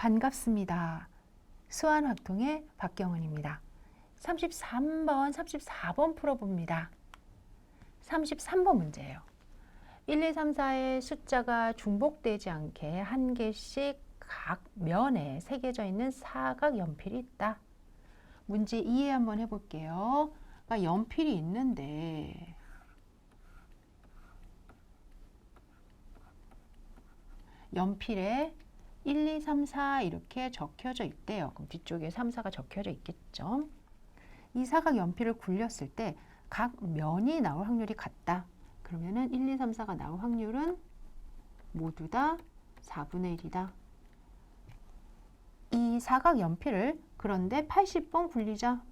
반갑습니다. 수완학통의 박경은입니다. 33번, 34번 풀어봅니다. 33번 문제예요. 1, 2, 3, 4의 숫자가 중복되지 않게 한 개씩 각 면에 새겨져 있는 사각 연필이 있다. 문제 이해 한번 해볼게요. 그러니까 연필이 있는데 연필에 1, 2, 3, 4 이렇게 적혀져 있대요. 그럼 뒤쪽에 3, 4가 적혀져 있겠죠. 이 사각 연필을 굴렸을 때 각 면이 나올 확률이 같다. 그러면은 1, 2, 3, 4가 나올 확률은 모두 다 4분의 1이다. 이 사각 연필을 그런데 80번 굴리자.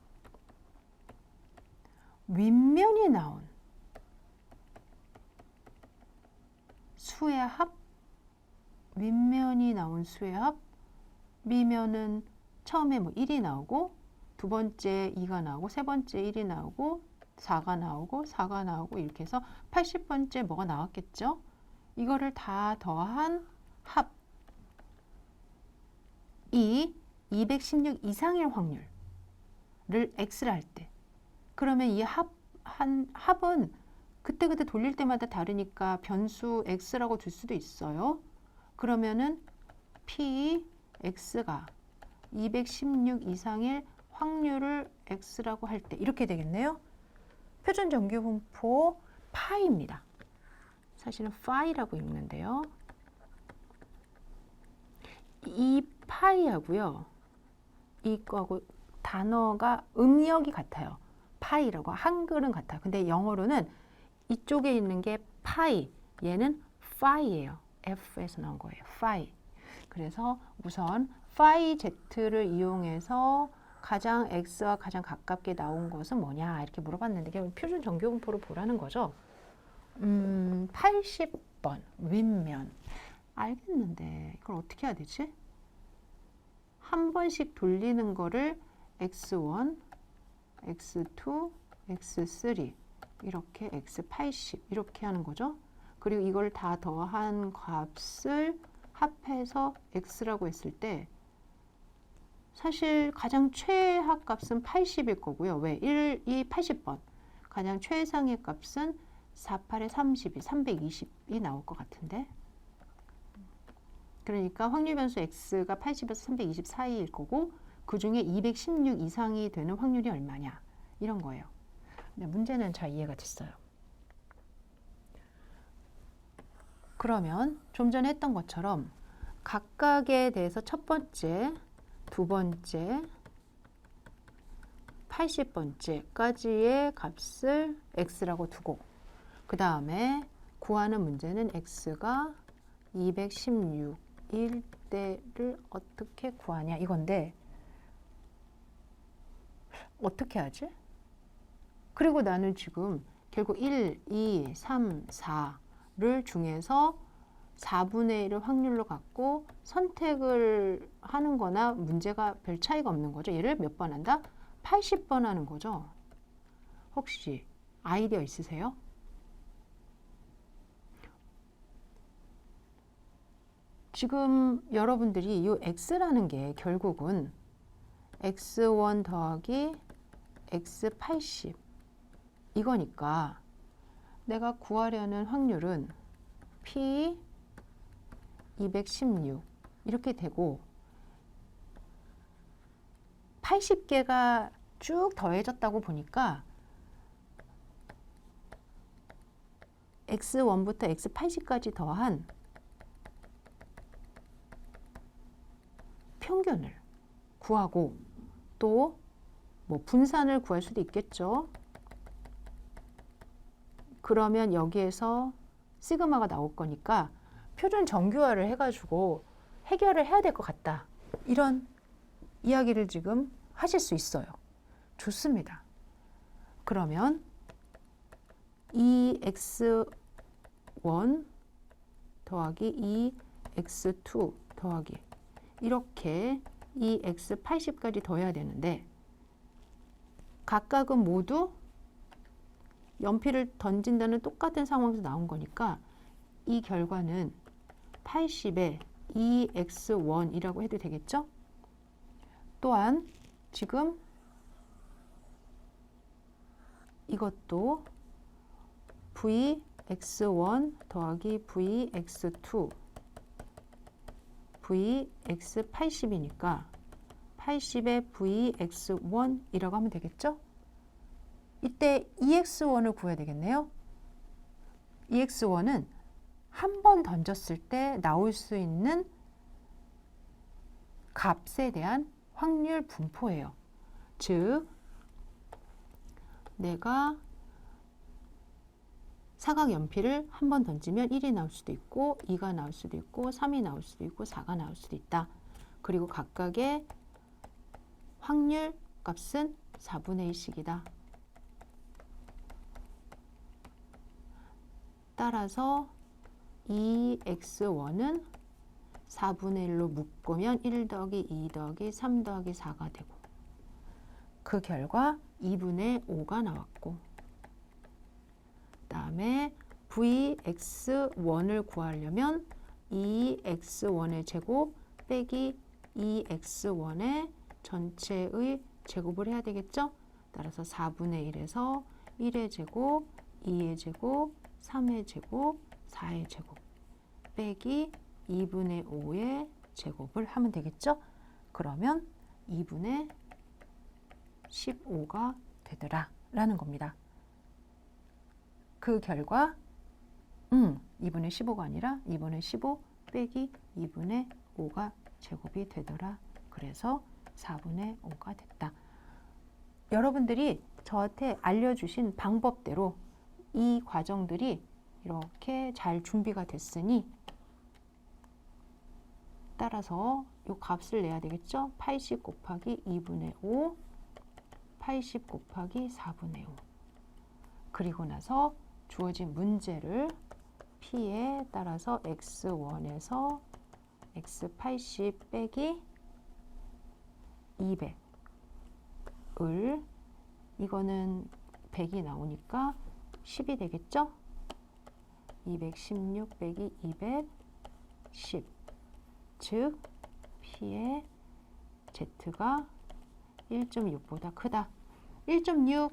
윗면이 나온 수의 합 윗면이 나온 수의 합 밑면은 처음에 뭐 1이 나오고 두 번째 2가 나오고 세 번째 1이 나오고 4가 나오고 4가 나오고 이렇게 해서 80번째 뭐가 나왔겠죠? 이거를 다 더한 합. 이 216 이상일 확률을 x를 할 때. 그러면 이 합, 한, 합은 그때그때 돌릴 때마다 다르니까 변수 x라고 둘 수도 있어요. 그러면은 p x가 216 이상일 확률을 x라고 할 때 이렇게 되겠네요. 표준 정규 분포 파이입니다. 사실은 파이라고 읽는데요. 이 파이하고요. 이거하고 단어가 음력이 같아요. 파이라고 한글은 같아요. 근데 영어로는 이쪽에 있는 게 파이, 얘는 파이예요. F에서 나온 거예요. 파이. 그래서 우선 파이 Z를 이용해서 가장 x와 가장 가깝게 나온 것은 뭐냐 이렇게 물어봤는데 이게 표준 정교분포를 보라는 거죠. 음, 80번 윗면 알겠는데 이걸 어떻게 해야 되지? 한 번씩 돌리는 거를 x1, x2, x3 이렇게 x80 이렇게 하는 거죠. 그리고 이걸 다 더한 값을 합해서 x라고 했을 때 사실 가장 최하 값은 80일 거고요. 왜? 1, 2, 80번. 가장 최상의 값은 4, 8에 32, 320이 나올 것 같은데. 그러니까 확률 변수 x가 80에서 320 사이일 거고 그 중에 216 이상이 되는 확률이 얼마냐 이런 거예요. 근데 문제는 잘 이해가 됐어요. 그러면 좀 전에 했던 것처럼 각각에 대해서 첫 번째 두 번째, 80번째까지의 값을 x라고 두고 그 다음에 구하는 문제는 x가 216일 때를 어떻게 구하냐 이건데 어떻게 하지? 그리고 나는 지금 결국 1, 2, 3, 4 를 중에서 4분의 1을 확률로 갖고 선택을 하는 거나 문제가 별 차이가 없는 거죠. 얘를 몇 번 한다? 80번 하는 거죠. 혹시 아이디어 있으세요? 지금 여러분들이 이 x라는 게 결국은 x1 더하기 x80 이거니까 내가 구하려는 확률은 p 216 이렇게 되고 80개가 쭉 더해졌다고 보니까 x1부터 x80까지 더한 평균을 구하고 또 뭐 분산을 구할 수도 있겠죠. 그러면 여기에서 시그마가 나올 거니까 표준 정규화를 해가지고 해결을 해야 될 것 같다. 이런 이야기를 지금 하실 수 있어요. 좋습니다. 그러면 이 x1 더하기 이 x2 더하기 이렇게 이 x80까지 더해야 되는데 각각은 모두 연필을 던진다는 똑같은 상황에서 나온 거니까 이 결과는 80에 2x1이라고 해도 되겠죠? 또한 지금 이것도 vx1 더하기 vx2 vx80이니까 80의 vx1이라고 하면 되겠죠? 이때 EX1을 구해야 되겠네요. EX1은 한 번 던졌을 때 나올 수 있는 값에 대한 확률 분포예요. 즉, 내가 사각 연필을 한 번 던지면 1이 나올 수도 있고 2가 나올 수도 있고 3이 나올 수도 있고 4가 나올 수도 있다. 그리고 각각의 확률 값은 4분의 1씩이다. 따라서 2x1은 4분의 1로 묶으면 1 더하기 2 더하기 3 더하기 4가 되고 그 결과 2분의 5가 나왔고 다음에 vx1을 구하려면 2x1의 제곱 빼기 2x1의 전체의 제곱을 해야 되겠죠? 따라서 4분의 1에서 1의 제곱, 2의 제곱, 3의 제곱, 4의 제곱 빼기 2분의 5의 제곱을 하면 되겠죠? 그러면 2분의 15가 되더라 라는 겁니다. 그 결과 음, 2분의 15가 아니라 2분의 15 빼기 2분의 5가 제곱이 되더라. 그래서 4분의 5가 됐다. 여러분들이 저한테 알려주신 방법대로 이 과정들이 이렇게 잘 준비가 됐으니 따라서 이 값을 내야 되겠죠? 80 곱하기 2분의 5, 80 곱하기 4분의 5. 그리고 나서 주어진 문제를 p에 따라서 x1에서 x80 빼기 200을 이거는 100이 나오니까 10이 되겠죠? 216 빼기 210. 즉, P의 Z가 1.6보다 크다. 1.6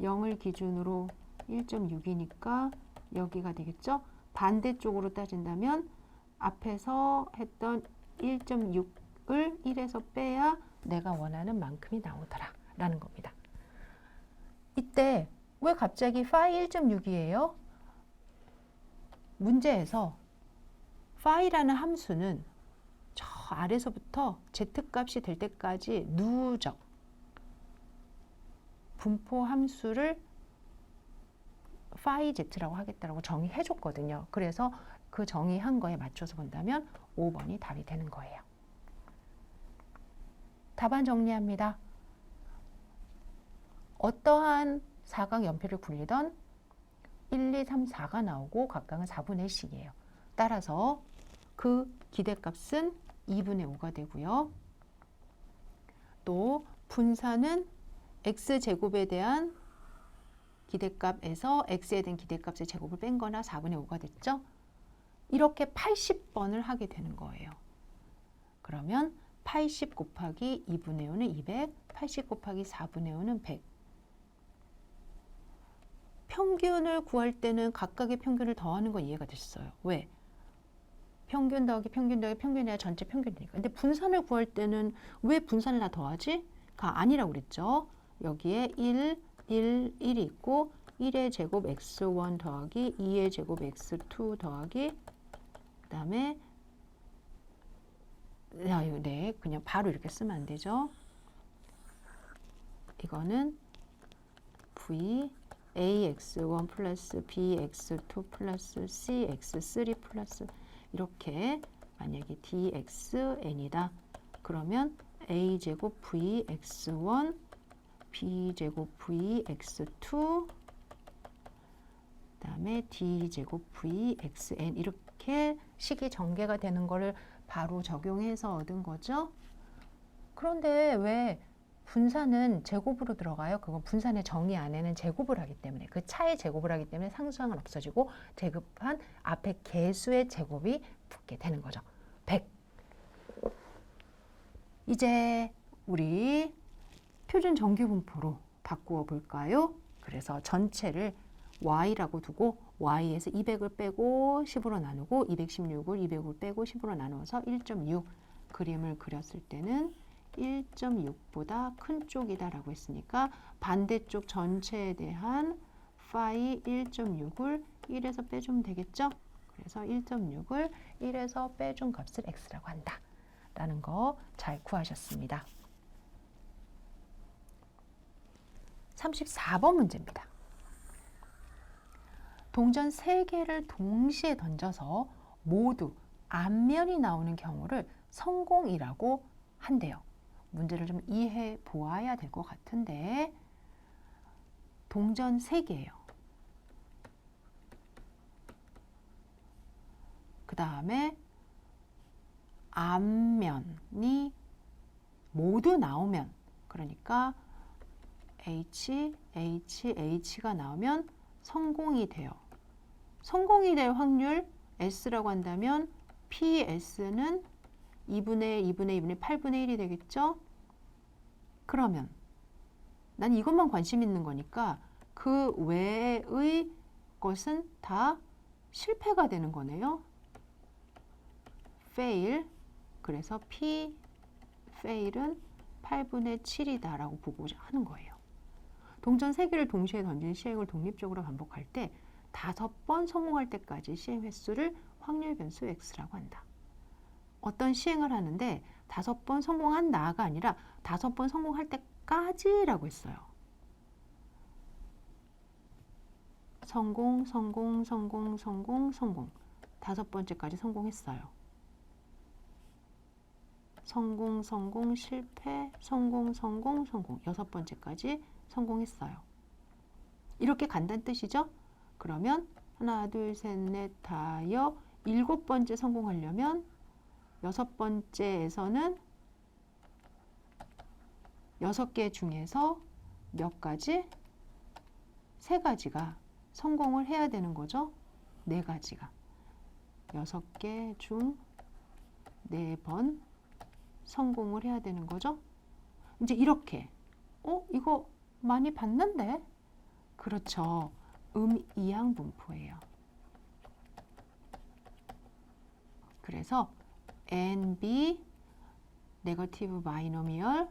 0을 기준으로 1.6이니까 여기가 되겠죠? 반대쪽으로 따진다면 앞에서 했던 1.6을 1에서 빼야 내가 원하는 만큼이 나오더라 라는 겁니다. 이때 왜 갑자기 phi 1.6이에요? 문제에서 phi라는 함수는 저 아래서부터 z값이 될 때까지 누적 분포 함수를 phi z라고 하겠다라고 정의해 줬거든요. 그래서 그 정의한 거에 맞춰서 본다면 5번이 답이 되는 거예요. 답안 정리합니다. 어떠한 사각 연필을 굴리던 1, 2, 3, 4가 나오고 각각은 4분의 1씩이에요. 따라서 그 기대값은 2분의 5가 되고요. 또 분사는 x제곱에 대한 기대값에서 x에 대한 기대값의 제곱을 뺀 거나 4분의 5가 됐죠? 이렇게 80번을 하게 되는 거예요. 그러면 80 곱하기 2분의 5는 200, 80 곱하기 4분의 5는 100. 평균을 구할 때는 각각의 평균을 더하는 거 이해가 됐어요. 왜? 평균 더하기 평균 더하기 평균이야 전체 평균이니까. 근데 분산을 구할 때는 왜 분산을 다 더하지? 가 아니라고 그랬죠. 여기에 1, 1, 1이 있고 1의 제곱 x1 더하기 2의 제곱 x2 더하기 그다음에 네, 그냥 바로 이렇게 쓰면 안 되죠. 이거는 v ax1 플러스 bx2 플러스 cx3 플러스 이렇게 만약에 dxn이다. 그러면 a제곱 vx1 b제곱 vx2 그다음에 d제곱 vxn 이렇게 식이 전개가 되는 거를 바로 적용해서 얻은 거죠. 그런데 왜 분산은 제곱으로 들어가요. 그건 분산의 정의 안에는 제곱을 하기 때문에 그 차의 제곱을 하기 때문에 상수항은 없어지고 제곱한 앞에 개수의 제곱이 붙게 되는 거죠. 100. 이제 우리 표준 정규 분포로 바꾸어 볼까요? 그래서 전체를 y라고 두고 y에서 200을 빼고 10으로 나누고 216을 200을 빼고 10으로 나누어서 1.6 그림을 그렸을 때는 1.6보다 큰 쪽이다라고 했으니까 반대쪽 전체에 대한 phi 1.6을 1에서 빼주면 되겠죠? 그래서 1.6을 1에서 빼준 값을 x라고 한다. 라는 거 잘 구하셨습니다. 34번 문제입니다. 동전 3개를 동시에 던져서 모두 앞면이 나오는 경우를 성공이라고 한대요. 문제를 좀 이해해 보아야 될 것 같은데 동전 3개예요. 그 다음에 앞면이 모두 나오면 그러니까 H, H, H가 나오면 성공이 돼요. 성공이 될 확률 S라고 한다면 PS는 2분의 2분의 2분의 8분의 1이 되겠죠? 그러면 난 이것만 관심 있는 거니까 그 외의 것은 다 실패가 되는 거네요. fail. 그래서 P fail은 8분의 7이다라고 보고 하는 거예요. 동전 3개를 동시에 던진 시행을 독립적으로 반복할 때 다섯 번 성공할 때까지 시행 횟수를 확률 변수 x라고 한다. 어떤 시행을 하는데 다섯 번 성공한다가 아니라 다섯 번 성공할 때까지라고 했어요. 성공, 성공, 성공, 성공, 성공. 다섯 번째까지 성공했어요. 성공, 성공, 실패, 성공, 성공, 성공. 여섯 번째까지 성공했어요. 이렇게 간단 뜻이죠? 그러면 하나, 둘, 셋, 넷, 다여 일곱 번째 성공하려면 여섯 번째에서는 여섯 개 중에서 몇 가지? 세 가지가 성공을 해야 되는 거죠. 네 가지가. 여섯 개 중 네 번 성공을 해야 되는 거죠. 이제 이렇게. 어? 이거 많이 봤는데? 그렇죠. 음 이항 분포예요. 그래서 NB 네거티브 바이노미얼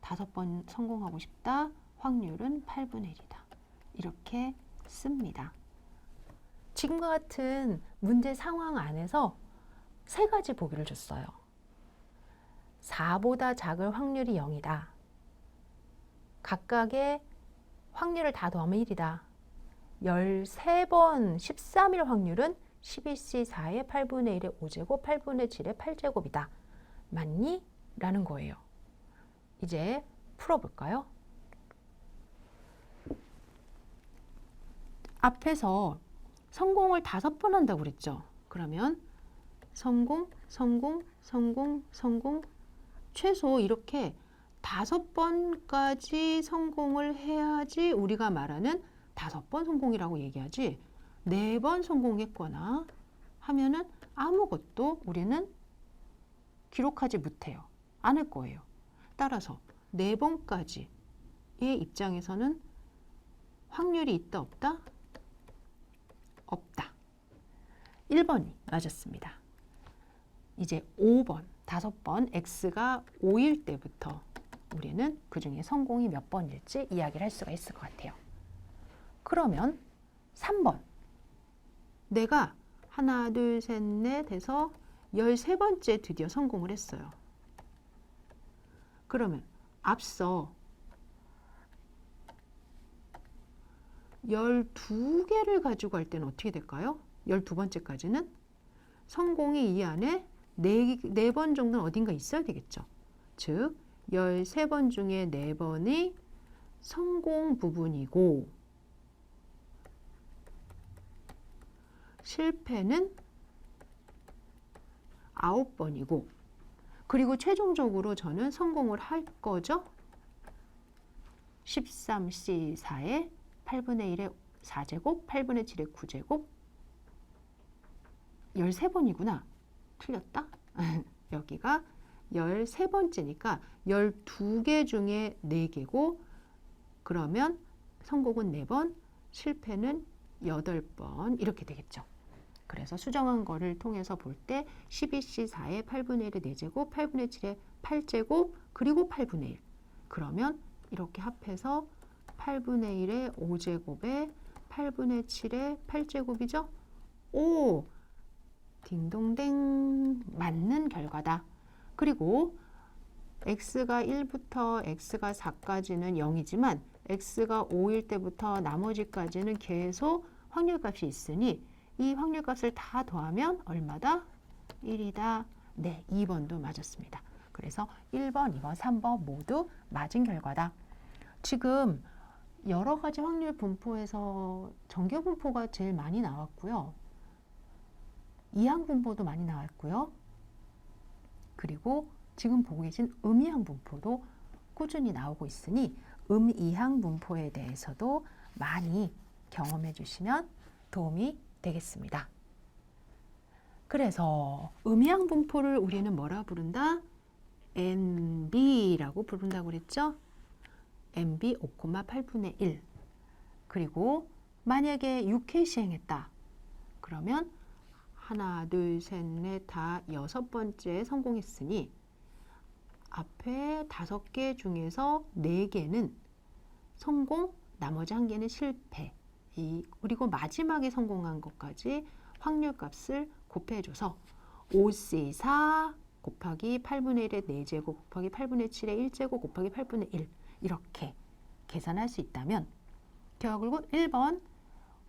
다섯 번 성공하고 싶다. 확률은 8분의 1이다. 이렇게 씁니다. 지금과 같은 문제 상황 안에서 세 가지 보기를 줬어요. 4보다 작을 확률이 0이다. 각각의 확률을 다 더하면 1이다. 13번 13일 확률은 11C 4의 8분의 1의 5제곱, 8분의 7의 8제곱이다. 맞니? 라는 거예요. 이제 풀어볼까요? 앞에서 성공을 다섯 번 한다고 그랬죠. 그러면 성공, 성공, 성공, 성공, 최소 이렇게 다섯 번까지 성공을 해야지 우리가 말하는 다섯 번 성공이라고 얘기하지 네 번 성공했거나 하면은 아무것도 우리는 기록하지 못해요. 안 할 거예요. 따라서 네 번까지의 입장에서는 확률이 있다 없다? 없다. 1번이 맞았습니다. 이제 5번, 다섯 번 x가 5일 때부터 우리는 그 중에 성공이 몇 번일지 이야기를 할 수가 있을 것 같아요. 그러면 3번. 내가 하나, 둘, 셋, 넷 해서 13번째 드디어 성공을 했어요. 그러면 앞서 12개를 가지고 할 때는 어떻게 될까요? 12번째까지는 성공이 이 안에 4, 4번 정도는 어딘가 있어야 되겠죠. 즉, 13번 중에 4번이 성공 부분이고 실패는 9번이고 그리고 최종적으로 저는 성공을 할 거죠. 13C4의 8분의 1의 4제곱, 8분의 7의 9제곱 13번이구나. 틀렸다? 여기가 13번째니까 12개 중에 4개고 그러면 성공은 4번, 실패는 8번 이렇게 되겠죠. 그래서 수정한 거를 통해서 볼 때 12C4의 8분의 1의 4제곱, 8분의 7의 8제곱, 그리고 8분의 1. 그러면 이렇게 합해서 8분의 1의 5제곱에 8분의 7의 8제곱이죠? 오! 딩동댕 맞는 결과다. 그리고 x가 1부터 x가 4까지는 0이지만 x가 5일 때부터 나머지까지는 계속 확률값이 있으니 이 확률값을 다 더하면 얼마다? 1이다. 네, 2번도 맞았습니다. 그래서 1번, 2번, 3번 모두 맞은 결과다. 지금 여러 가지 확률 분포에서 정규 분포가 제일 많이 나왔고요. 이항 분포도 많이 나왔고요. 그리고 지금 보고 계신 음이항 분포도 꾸준히 나오고 있으니 음이항 분포에 대해서도 많이 경험해 주시면 도움이 되겠습니다. 그래서 음이항 분포를 우리는 뭐라 부른다? MB라고 부른다고 그랬죠? MB 5,8분의 1. 그리고 만약에 6회 시행했다. 그러면 하나, 둘, 셋, 넷, 다 여섯 번째 성공했으니 앞에 다섯 개 중에서 네 개는 성공, 나머지 한 개는 실패. 이 그리고 마지막에 성공한 것까지 확률값을 곱해줘서 5C4 곱하기 8분의 1의 4제곱 곱하기 8분의 7의 1제곱 곱하기 8분의 1 이렇게 계산할 수 있다면 결국 1번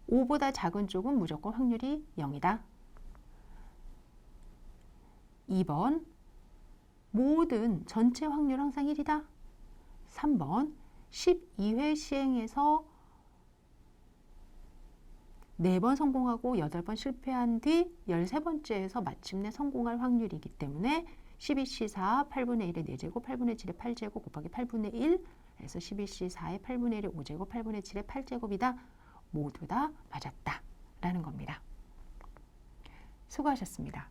5보다 작은 쪽은 무조건 확률이 0이다. 2번 모든 전체 확률 항상 1이다. 3번 12회 시행해서 4번 성공하고 8번 실패한 뒤 13번째에서 마침내 성공할 확률이기 때문에 12C4 8분의 1의 4제곱 8분의 7의 8제곱 곱하기 8분의 1 에서 12C4의 8분의 1의 5제곱 8분의 7의 8제곱이다. 모두 다 맞았다. 라는 겁니다. 수고하셨습니다.